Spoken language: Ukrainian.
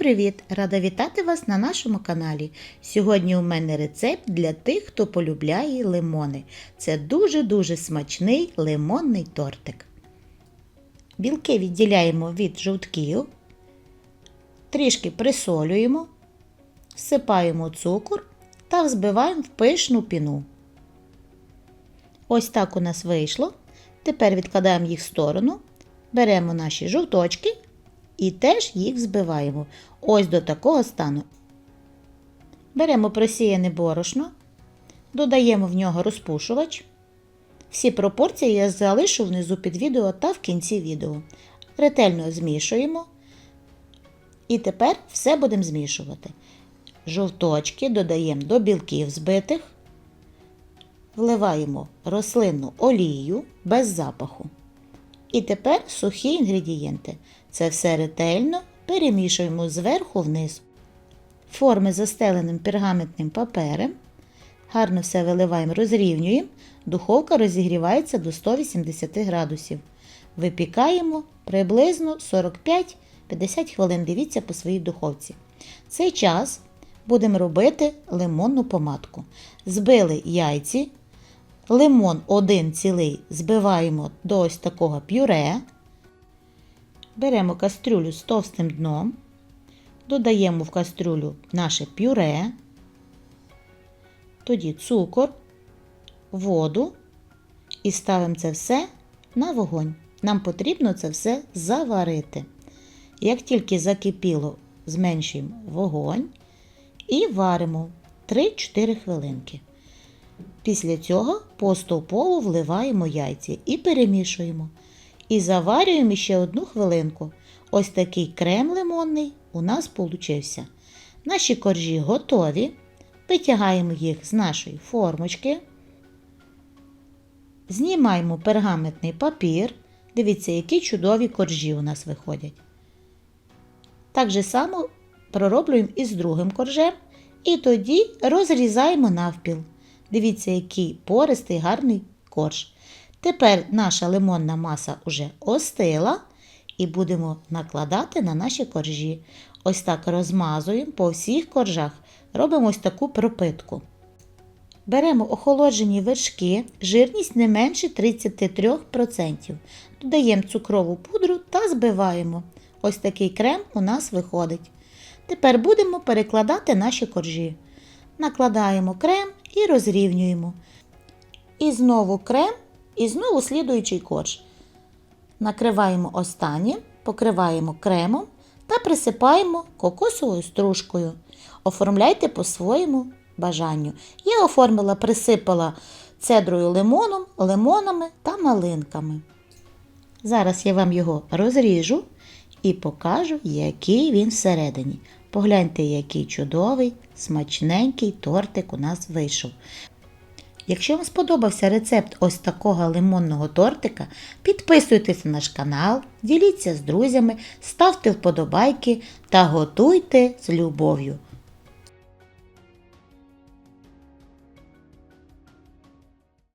привіт! Рада вітати вас на нашому каналі. Сьогодні у мене рецепт для тих, хто полюбляє лимони. Це дуже-дуже смачний лимонний тортик. Білки відділяємо від жовтків, трішки присолюємо, всипаємо цукор та взбиваємо в пишну піну. Ось так у нас вийшло. Тепер відкладаємо їх в сторону, беремо наші жовточки і теж їх збиваємо. Ось до такого стану. Беремо просіяне борошно, додаємо в нього розпушувач. Всі пропорції я залишу внизу під відео та в кінці відео. Ретельно змішуємо. І тепер все будемо змішувати. Жовточки додаємо до білків збитих, вливаємо рослинну олію без запаху. І тепер сухі інгредієнти. Це все ретельно перемішуємо зверху вниз. Форми застеленим пергаментним папером. Гарно все виливаємо, розрівнюємо. Духовка розігрівається до 180 градусів. Випікаємо приблизно 45-50 хвилин. Дивіться по своїй духовці. Цей час будемо робити лимонну помадку. Збили яйці. Лимон один цілий збиваємо до ось такого пюре. Беремо кастрюлю з товстим дном, додаємо в кастрюлю наше пюре, тоді цукор, воду і ставимо це все на вогонь. Нам потрібно це все заварити. Як тільки закипіло, зменшуємо вогонь і варимо 3-4 хвилинки. Після цього поступово вливаємо яйця і перемішуємо. І заварюємо ще одну хвилинку. Ось такий крем лимонний у нас получився. Наші коржі готові. Витягаємо їх з нашої формочки. Знімаємо пергаментний папір. Дивіться, які чудові коржі у нас виходять. Так же само пророблюємо і з другим коржем. І тоді розрізаємо навпіл. Дивіться, який пористий гарний корж. Тепер наша лимонна маса вже остила і будемо накладати на наші коржі. Ось так розмазуємо по всіх коржах, робимо ось таку пропитку. Беремо охолоджені вершки, жирність не менше 33%. Додаємо цукрову пудру та збиваємо. Ось такий крем у нас виходить. Тепер будемо перекладати наші коржі. Накладаємо крем і розрівнюємо. І знову крем, і знову слідуючий корж. Накриваємо останнє, покриваємо кремом та присипаємо кокосовою стружкою. Оформляйте по своєму бажанню. Я оформила, присипала цедрою лимоном, лимонами та малинками. Зараз я вам його розріжу і покажу, який він всередині. Погляньте, який чудовий, смачненький тортик у нас вийшов. Якщо вам сподобався рецепт ось такого лимонного тортика, підписуйтесь на наш канал, діліться з друзями, ставте вподобайки та готуйте з любов'ю.